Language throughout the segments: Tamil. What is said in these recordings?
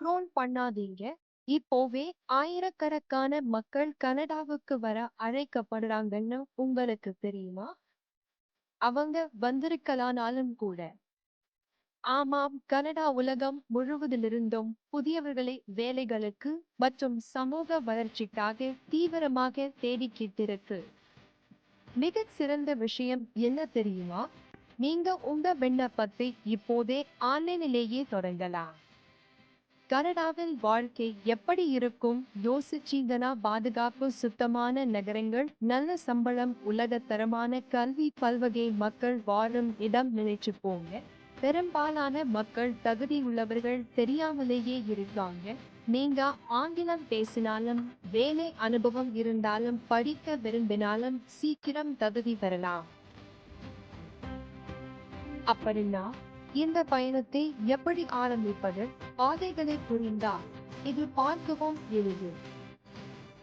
ஸ்க்ரோல் பண்ணாதீங்க. இப்போவே ஆயிரக்கணக்கான மக்கள் கனடாவுக்கு வர அழைக்கப்படுறாங்கன்னு உங்களுக்கு தெரியுமா? அவங்க வந்திருக்கலானாலும் கூட. ஆமாம் கனடா உலகம் முழுவதிலிருந்தும் புதியவர்களை வேலைகளுக்கு மற்றும் சமூக வளர்ச்சிக்காக தீவிரமாக தேடிக்கிட்டிருக்கு. மிகச் சிறந்த விஷயம் என்ன தெரியுமா? நீங்க உங்க விண்ணப்பத்தை இப்போதே ஆன்லைனிலேயே தொடங்கலாம். கனடாவில் வாழ்க்கை எப்படி இருக்கும்? யோசிச்சீங்கன்னா பாதுகாப்பு சுத்தமான நகரங்கள் நல்ல சம்பளம் உலகத்தரமான கல்வி பல்வகை மக்கள் வாழும் இடம் நினைச்சு போங்க. பெரும்பாலான மக்கள் தகுதி உள்ளவர்கள் தெரியாமலேயே இருக்காங்க. நீங்க ஆங்கிலம் பேசினாலும் வேலை அனுபவம் இருந்தாலும் படிக்க விரும்பினாலும் சீக்கிரம் தகுதி பெறலாம். அப்படின்னா இந்த பயணத்தை எப்படி ஆரம்பிப்பது பாதைகளை புரிந்தார். இது பார்க்கவும் எளிது.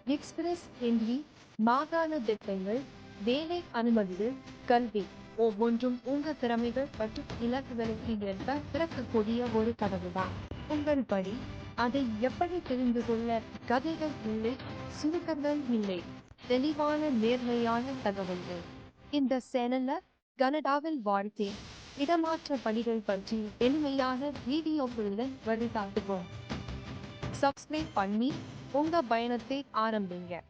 எக்ஸ்பிரஸ் ஹிந்தி மாகாண திட்டங்கள் வேலை அனுமதிகள் கல்வி ஒவ்வொன்றும் உங்க திறமைகள் மற்றும் இலக்குகளுக்கு ஏற்ப திறக்கக்கூடிய ஒரு கதவுதான் உங்கள் படி அதை எப்படி தெரிந்து கொள்ள கதைகள் இல்லை சுருக்கங்கள் இல்லை தெளிவான நேர்மையான தகவல்கள். இந்த சேனல்ல கனடாவில் வாழ்க்கை இடமாற்ற பணிகள் பற்றி எளிமையான வீடியோக்களுடன் வழிகாட்டுவோம். சப்ஸ்கிரைப் பண்ணி உங்க பயணத்தை ஆரம்பிங்க.